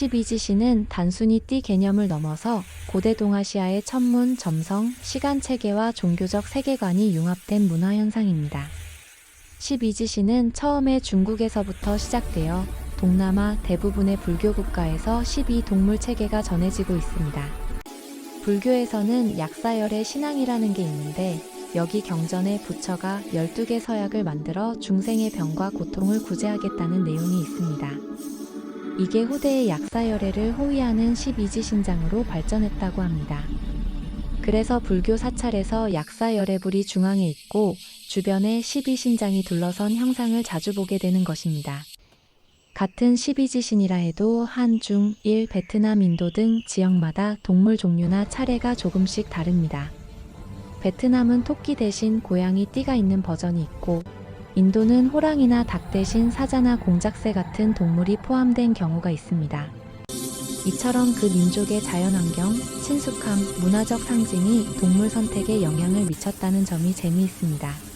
12지신은 단순히 띠 개념을 넘어서 고대 동아시아의 천문, 점성, 시간 체계와 종교적 세계관이 융합된 문화 현상입니다. 12지신은 처음에 중국에서부터 시작되어 동남아 대부분의 불교 국가에서 12동물 체계가 전해지고 있습니다. 불교에서는 약사열의 신앙이라는 게 있는데 여기 경전에 부처가 12개 서약을 만들어 중생의 병과 고통을 구제하겠다는 내용이 있습니다. 이게 후대의 약사열애를 호위하는 12지신장으로 발전했다고 합니다. 그래서 불교 사찰에서 약사열애불이 중앙에 있고 주변에 12신장이 둘러선 형상을 자주 보게 되는 것입니다. 같은 12지신이라 해도 한, 중, 일, 베트남, 인도 등 지역마다 동물 종류나 차례가 조금씩 다릅니다. 베트남은 토끼 대신 고양이 띠가 있는 버전이 있고 인도는 호랑이나 닭 대신 사자나 공작새 같은 동물이 포함된 경우가 있습니다. 이처럼 그 민족의 자연환경, 친숙함, 문화적 상징이 동물 선택에 영향을 미쳤다는 점이 재미있습니다.